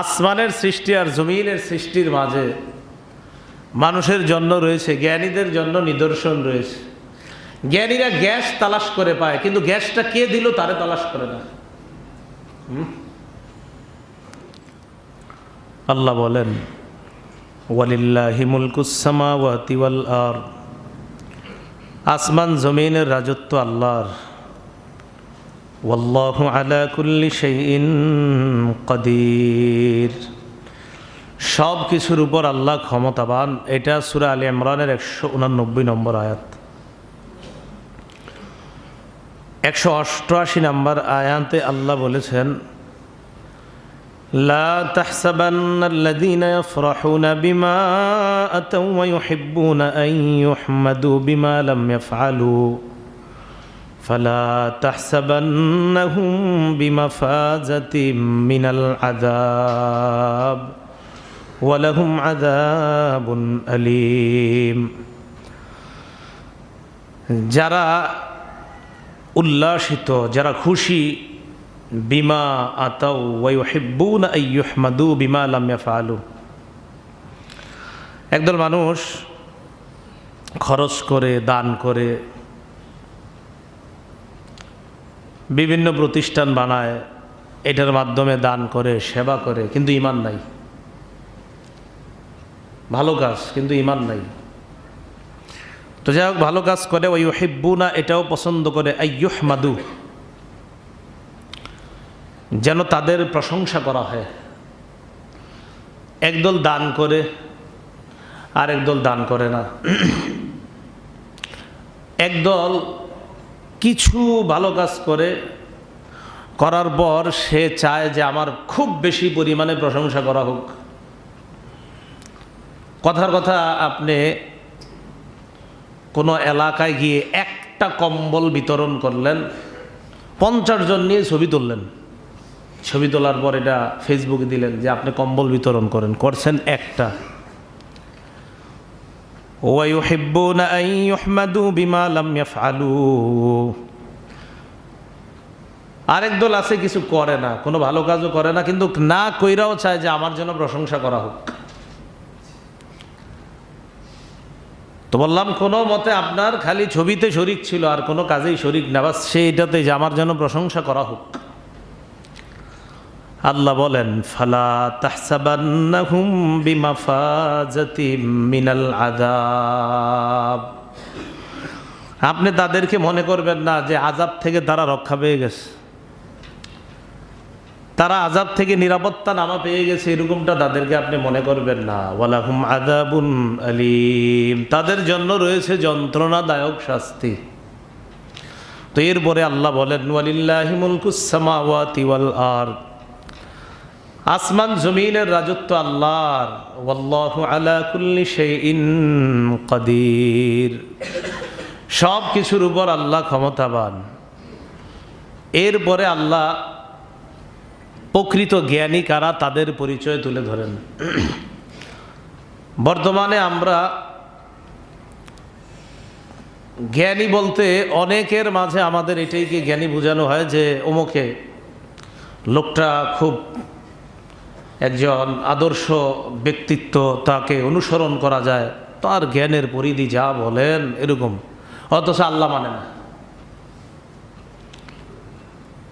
আসমানের সৃষ্টি আর জমিনের সৃষ্টির মাঝে মানুষের জন্য রয়েছে, জ্ঞানীদের জন্য নিদর্শন রয়েছে। জ্ঞানীরা গ্যাস তালাশ করে পায়, কিন্তু গ্যাসটা কে দিল তারে তালাশ করে না? আল্লাহ বলেন আসমান, জমিনের রাজত্ব আল্লাহর। ওয়াল্লাহু আলা কুল্লি শাইইন কাদির সব কিছুর উপর আল্লাহ ক্ষমতাবান এটা সূরা আলী ইমরানের একশো উনানব্বই নম্বর আয়াত একশো অষ্টআশি নম্বর আয়াতে আল্লাহ বলেছেন لا تحسبن الذين يفرحون بما أتوا ويحبون أن يحمدوا بما لم يفعلوا فلا تحسبنهم بمفازة من العذاب ولهم عذاب أليم যারা উল্লাসিত যারা খুশি বিমা আতাউ ওয়াইহিব্বুন আইয়ুহমাদু বিমা লাম ইয়াফআলু একদল মানুষ খরচ করে দান করে বিভিন্ন প্রতিষ্ঠান বানায়, এটার মাধ্যমে দান করে, সেবা করে, কিন্তু ইমান নাই। ভালো কাজ, কিন্তু ইমান নাই। তো যাই হোক, ভালো কাজ করে ওই হিব্বুনা এটাও পছন্দ করে আইয়ুহ মাদু যেন তাদের প্রশংসা করা হয়। একদল দান করে আর একদল দান করে না। একদল কিছু ভালো কাজ করে, করার পর সে চায় যে আমার খুব বেশি পরিমাণে প্রশংসা করা হোক। কথার কথা, আপনি কোনো এলাকায় গিয়ে একটা কম্বল বিতরণ করলেন, পঞ্চাশ জন নিয়ে ছবি তুললেন। ছবি তোলার পর এটা ফেসবুকে দিলেন যে আপনি কম্বল বিতরণ করেন, করছেন একটা। ويحبون أن يحمدوا بما لم يفعلوا আরেক দল আছে কিছু করে না কোনো ভালো কাজও করে না কিন্তু না কইরাও চায় যে আমার জন্য প্রশংসা করা হোক তো বললাম কোনো মতে আপনার খালি ছবিতে শরিক ছিল আর কোনো কাজেই শরিক না বাস সে এটাতে যে আমার জন্য প্রশংসা করা হোক আল্লাহ বলেন, ফালা তাহসাবান্নাহুম মিনাল আপনি তাদেরকে মনে করবেন না যে আজাব থেকে তারা রক্ষা পেয়ে গেছে। তারা আজাব থেকে নিরাপত্তা নামা পেয়ে গেছে, এরকমটা তাদেরকে আপনি মনে করবেন না। ওয়ালাহুম আযাবুন আলিম। তাদের জন্য রয়েছে যন্ত্রণাদায়ক শাস্তি। তো এরপরে আল্লাহ বলেন, ওয়ালিল্লাহি মুলকুস সামাওয়াতি ওয়াল আরদ। আসমান জমিনের রাজত্ব আল্লাহর। ওয়াল্লাহু আলা কুল্লি শাইইন কাদির। সব কিছুর উপর আল্লাহ ক্ষমতাবান। এরপরে আল্লাহ প্রকৃত জ্ঞানী কারা তাদের পরিচয় তুলে ধরেন। বর্তমানে আমরা জ্ঞানী বলতে অনেকের মাঝে আমাদের এটাইকে জ্ঞানী বোঝানো হয় যে অমুকে লোকটা খুব একজন আদর্শ ব্যক্তিত্ব তাকে অনুসরণ করা যায়, তার জ্ঞানের পরিধি যা বলেন এরকম। অথচ আল্লাহ মানে না।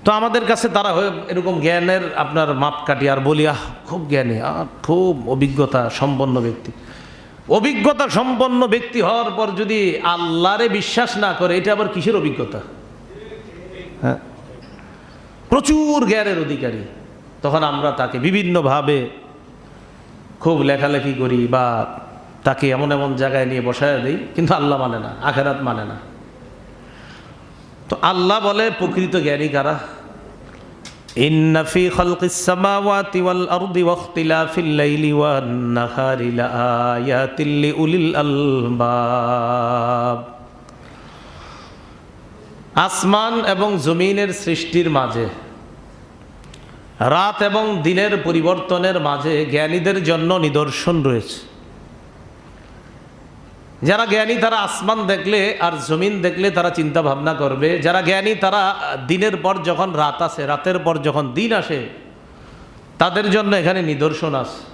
তো আমাদের কাছে তারা হয়ে এরকম জ্ঞানের আপনার মাপ মাপকাঠি, আর বলি, আহ, খুব জ্ঞানী, আর খুব অভিজ্ঞতা সম্পন্ন ব্যক্তি। অভিজ্ঞতা সম্পন্ন ব্যক্তি হওয়ার পর যদি আল্লাহরে বিশ্বাস না করে, এটা আবার কিসের অভিজ্ঞতা? হ্যাঁ। প্রচুর জ্ঞানের অধিকারী। তখন আমরা তাকে বিভিন্নভাবে খুব লেখালেখি করি বা তাকে এমন এমন জায়গায় নিয়ে বসায় দিই, কিন্তু আল্লাহ মানে না, আখেরাত মানে না। তো আল্লাহ বলে, প্রকৃত জ্ঞানী কারা? আসমান এবং জমিনের সৃষ্টির মাঝে রাত এবং দিনের পরিবর্তনের মাঝে জ্ঞানীদের জন্য নিদর্শন রয়েছে। যারা জ্ঞানী, তারা আসমান দেখলে আর জমিন দেখলে তারা চিন্তা ভাবনা করবে। যারা জ্ঞানী, তারা দিনের পর যখন রাত আসে, রাতের পর যখন দিন আসে, তাদের জন্য এখানে নিদর্শন আছে।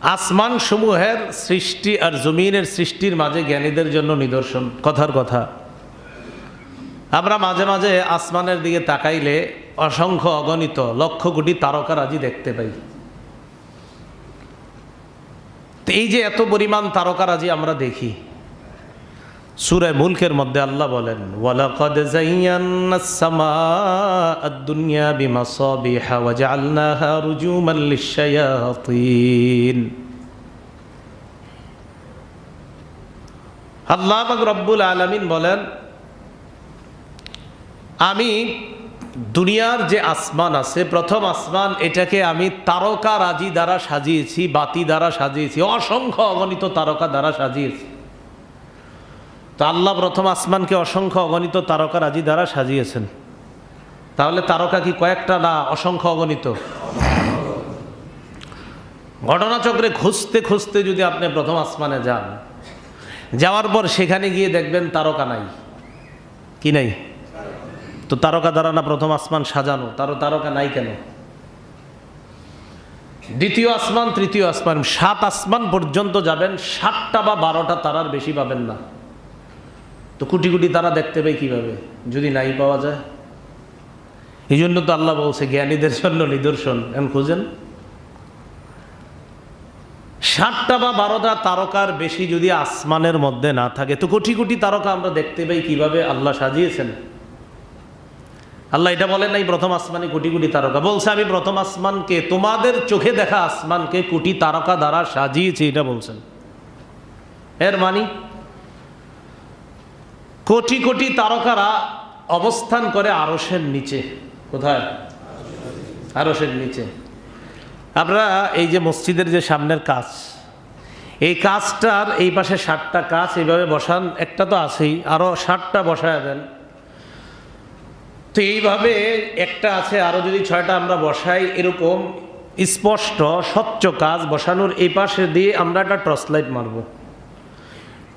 আসমান সমূহের সৃষ্টি আর জমিনের সৃষ্টির মাঝে জ্ঞানীদের জন্য নিদর্শন। কথার কথা। আমরা মাঝে মাঝে আসমানের দিকে তাকাইলে অসংখ্য অগণিত লক্ষ কোটি তারকারাজি দেখতে পাই। এই যে এত পরিমাণ তারকারাজি আমরা দেখি। সুরায় মুলকের মধ্যে আল্লাহ বলেন আল্লাহ রব্বুল আলামিন বলেন আমি দুনিয়ার যে আসমান আছে, প্রথম আসমান এটাকে আমি তারকা রাজি দ্বারা সাজিয়েছি, বাতি দ্বারা সাজিয়েছি, অসংখ্য অগণিত তারকা দ্বারা সাজিয়েছি। তো আল্লাহ প্রথম আসমানকে অসংখ্য অগণিত তারকা রাজি দ্বারা সাজিয়েছেন। তাহলে তারকা কি কয়েকটা না অসংখ্য অগণিত? ঘটনাচক্রে খুঁজতে খুঁজতে যদি আপনি প্রথম আসমানে যান, যাওয়ার পর সেখানে গিয়ে দেখবেন তারকা নাই। কি নাই? তো তারকা দ্বারা না প্রথম আসমান সাজানো? তারও তারকা নাই কেন? দ্বিতীয় আসমান, তৃতীয় আসমান, সাত আসমান পর্যন্ত যাবেন, সাতটা বা বারোটা তারার বেশি পাবেন না। তো কোটি কোটি তারা দেখতে পাই কীভাবে? যদি নাই পাওয়া যায়। এই জন্য তো আল্লাহ বলছে, জ্ঞানীদের জন্য নিদর্শন। এখন খুঁজেন। সাতটা বা বারোটা তারকার বেশি যদি আসমানের মধ্যে না থাকে, তো কোটি কোটি তারকা আমরা দেখতে পাই কীভাবে আল্লাহ সাজিয়েছেন। আল্লাহ এটা বলেন নাই, প্রথম আসমানে কোটি কোটি তারকা। বলছে, আমি প্রথম আসমানকে তোমাদের চোখে দেখা, আসমানকে কোটি তারকা দ্বারা সাজিয়েছি। এটা বলছেন। এর মানি, কোটি কোটি তারকারা অবস্থান করে আরসের নিচে। কোথায়? আরসের নিচে। আমরা এই যে মসজিদের যে সামনের কাজ, এই কাজটার এই পাশে ষাটটা কাজ এইভাবে বসান, একটা তো আছেই আরও ষাটটা বসায় দেন। তো এইভাবে একটা আছে আরও যদি ছয়টা আমরা বসাই, এরকম স্পষ্ট, স্বচ্ছ কাজ বসানোর এই পাশে দিয়ে আমরা একটা টর্চ লাইট মারব।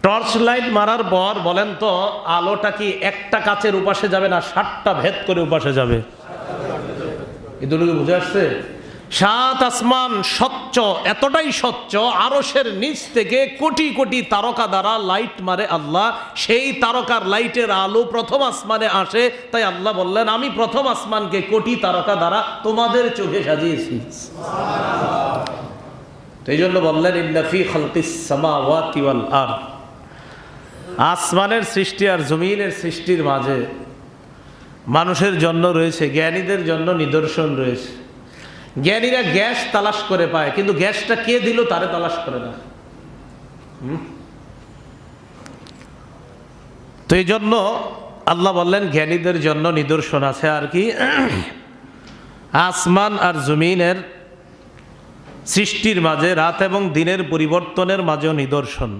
টর্চ লাইট মারার পর বলেন তো, আলোটা কি একটা কাচের উপাসে যাবে না ষাটটা ভেদ করে উপাসে যাবে? এ দুটোকে বুঝে আসছে? সাত আসমান স্বচ্ছ, এতটাই স্বচ্ছ আরসের নিচ থেকে কোটি কোটি তারকা দ্বারা লাইট মারে আল্লাহ। সেই তারকার লাইটের আলো প্রথম আসমানে আসে। তাই আল্লাহ বললেন, আমি প্রথম আসমানকে কোটি তারকা দ্বারা তোমাদের চোখে সাজিয়েছি। এই জন্য বললেন ইন্নাফি খালকিস সামাওয়াতি ওয়াল আরদ। আসমানের সৃষ্টি আর জমিনের সৃষ্টির মাঝে মানুষের জন্য রয়েছে, জ্ঞানীদের জন্য নিদর্শন রয়েছে। জ্ঞানীরা গ্যাস তালাশ করে পায়, কিন্তু গ্যাসটা কে দিল তারে তালাশ করে না? তো এই জন্য আল্লাহ বললেন, জ্ঞানীদের জন্য নিদর্শন আছে আর কি। আসমান আর জমিনের সৃষ্টির মাঝে, রাত এবং দিনের পরিবর্তনের মাঝেও নিদর্শন।